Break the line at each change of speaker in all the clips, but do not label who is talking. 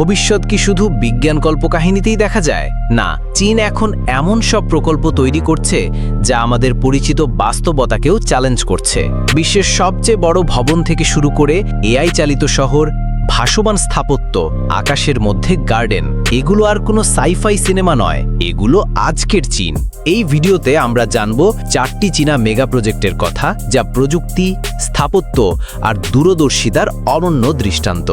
ভবিষ্যৎ কি শুধু বিজ্ঞান কল্পকাহিনীতেই দেখা যায়? না, চীন এখন এমন সব প্রকল্প তৈরি করছে যা আমাদের পরিচিত বাস্তবতাকেও চ্যালেঞ্জ করছে। বিশ্বের সবচেয়ে বড় ভবন থেকে শুরু করে এআই চালিত শহর, ভাসমান স্থাপত্য, আকাশের মধ্যে গার্ডেন, এগুলো আর কোনো সাইফাই সিনেমা নয়, এগুলো আজকের চীন। এই ভিডিওতে আমরা জানব চারটি চীনা মেগা প্রজেক্টের কথা যা প্রযুক্তি, স্থাপত্য আর দূরদর্শিতার অনন্য দৃষ্টান্ত।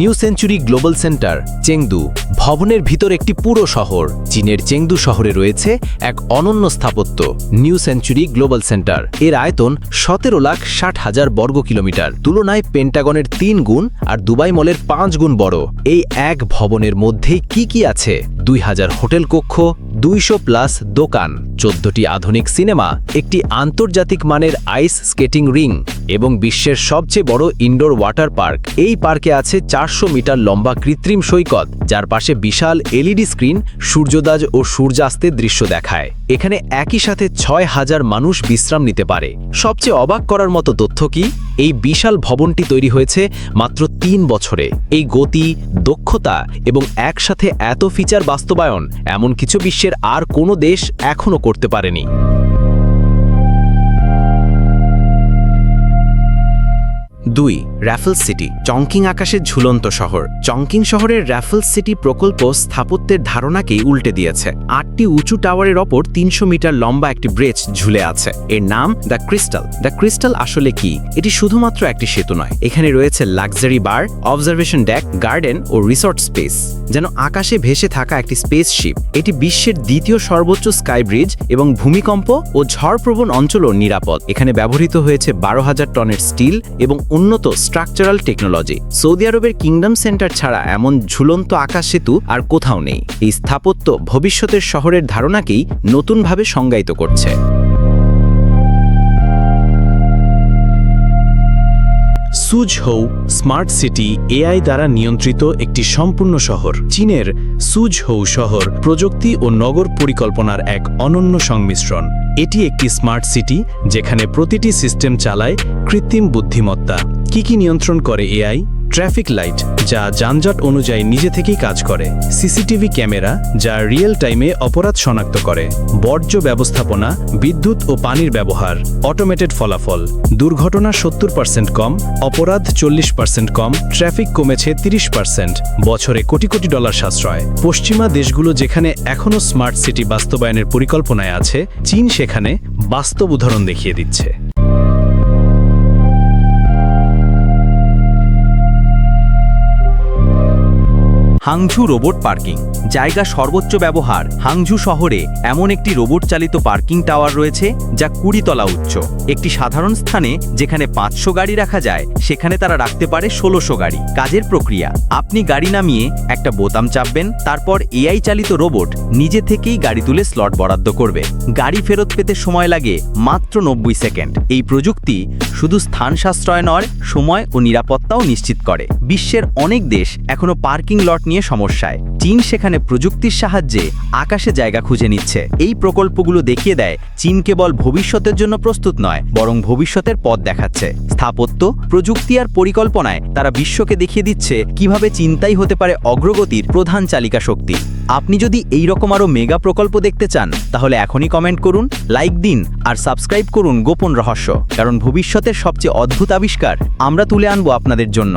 New century global centre, Chengdu, ভবনের ভিতর একটি পুরো শহর। চীনের চেংদু শহরে রয়েছে এক অনন্য স্থাপত্য, নিউ সেঞ্চুরি গ্লোবাল সেন্টার। এর আয়তন সতেরো লাখ ষাট হাজার বর্গ কিলোমিটার। তুলনায় পেন্টাগনের তিন গুণ আর দুবাই মলের পাঁচ গুণ বড়। এই এক ভবনের মধ্যেই কি কি আছে? দুই হাজার হোটেল কক্ষ, দুইশো প্লাস দোকান, চোদ্দটি আধুনিক সিনেমা, একটি আন্তর্জাতিক মানের আইস স্কেটিং রিং এবং বিশ্বের সবচেয়ে বড় ইনডোর ওয়াটার পার্ক এই পার্কে আছে চারশো মিটার লম্বা কৃত্রিম সৈকত, যার পাশে বিশাল এলইডি স্ক্রিন সূর্যোদয় ও সূর্যাস্তের দৃশ্য দেখায়। এখানে একই সাথে ছয় হাজার মানুষ বিশ্রাম নিতে পারে। সবচেয়ে অবাক করার মতো তথ্য কি? এই বিশাল ভবনটি তৈরি হয়েছে মাত্র তিন বছরে। এই গতি, দক্ষতা এবং একসাথে এত ফিচার বাস্তবায়ন, এমন কিছু বিশ্বের আর কোনো দেশ এখনও করতে পারেনি। দুই র্যাফেলস সিটি চংকিং আকাশের ঝুলন্ত শহর। চংকিং শহরের র্যাফেলস সিটি প্রকল্প স্থাপত্যের ধারণাকেই উল্টে দিয়েছে। আটটি উঁচু টাওয়ারের ওপর তিনশো মিটার লম্বা একটি ব্রিজ ঝুলে আছে। এর নাম দ্য ক্রিস্টাল দ্য ক্রিস্টাল আসলে কি? এটি শুধুমাত্র একটি সেতু নয়। এখানে রয়েছে luxury bar observation deck garden ও রিসর্ট স্পেস যেন আকাশে ভেসে থাকা একটি স্পেসশিপ এটি বিশ্বের দ্বিতীয় সর্বোচ্চ স্কাই ব্রিজ এবং ভূমিকম্প ও ঝড়প্রবণ অঞ্চলও নিরাপদ। এখানে ব্যবহৃত হয়েছে বারো হাজার টনের স্টিল এবং উন্নত স্ট্রাকচারাল টেকনোলজি সৌদি আরবের কিংডম সেন্টার ছাড়া এমন ঝুলন্ত আকাশ সেতু আর কোথাও নেই। এই স্থাপত্য ভবিষ্যতের শহরের ধারণাকেই নতুনভাবে সংজ্ঞায়িত করছে।
সুজহৌ স্মার্ট সিটি এআই দ্বারা নিয়ন্ত্রিত একটি সম্পূর্ণ শহর। চীনের সুজহৌ শহর প্রযুক্তি ও নগর পরিকল্পনার এক অনন্য সংমিশ্রণ। এটি একটি স্মার্ট সিটি যেখানে প্রতিটি সিস্টেম চালায় কৃত্রিম বুদ্ধিমত্তা। কি কি নিয়ন্ত্রণ করে এআই? ট্রাফিক লাইট, যা যানজট অনুযায়ী নিজে থেকেই কাজ করে। সিসিটিভি ক্যামেরা, যা রিয়েল টাইমে অপরাধ শনাক্ত করে। বর্জ্য ব্যবস্থাপনা, বিদ্যুৎ ও পানির ব্যবহার অটোমেটেড ফলাফল। দুর্ঘটনা সত্তর পার্সেন্ট কম, অপরাধ চল্লিশ পার্সেন্ট কম, ট্রাফিক কমেছে তিরিশ পার্সেন্ট বছরে কোটি কোটি ডলার সাশ্রয়। পশ্চিমা দেশগুলো যেখানে এখনও স্মার্ট সিটি বাস্তবায়নের পরিকল্পনায় আছে, চীন সেখানে বাস্তব উদাহরণ দেখিয়ে দিচ্ছে।
Hangzhou robot parking. জায়গা সর্বোচ্চ ব্যবহার। হাংঝু শহরে এমন একটি রোবট চালিত পার্কিং টাওয়ার রয়েছে, যা কুড়ি তলা উচ্চ। একটি সাধারণ স্থানে যেখানে পাঁচশো গাড়ি রাখা যায়, সেখানে তারা রাখতে পারে ষোলোশো গাড়ি। কাজের প্রক্রিয়া। আপনি গাড়ি নামিয়ে একটা বোতাম চাপবেন, তারপর এআই চালিত রোবট নিজে থেকেই গাড়ি তুলে স্লট বরাদ্দ করবে। গাড়ি ফেরত পেতে সময় লাগে মাত্র নব্বই সেকেন্ড। এই প্রযুক্তি শুধু স্থান সাশ্রয় নয়, সময় ও নিরাপত্তাও নিশ্চিত করে। বিশ্বের অনেক দেশ এখনও পার্কিং লট নিয়ে সমস্যায়। চীন সেখানে প্রযুক্তির সাহায্যে আকাশে জায়গা খুঁজে নিচ্ছে। এই প্রকল্পগুলো দেখিয়ে দেয়, চীন কেবল ভবিষ্যতের জন্য প্রস্তুত নয়, বরং ভবিষ্যতের পথ দেখাচ্ছে। স্থাপত্য, প্রযুক্তি আর পরিকল্পনায় তারা বিশ্বকে দেখিয়ে দিচ্ছে কীভাবে চিন্তাই হতে পারে অগ্রগতির প্রধান চালিকা শক্তি। আপনি যদি এই রকম আরও মেগা প্রকল্প দেখতে চান, তাহলে এখনই কমেন্ট করুন, লাইক দিন আর সাবস্ক্রাইব করুন গোপন রহস্য, কারণ ভবিষ্যতের সবচেয়ে অদ্ভুত আবিষ্কার আমরা তুলে আনব আপনাদের জন্য।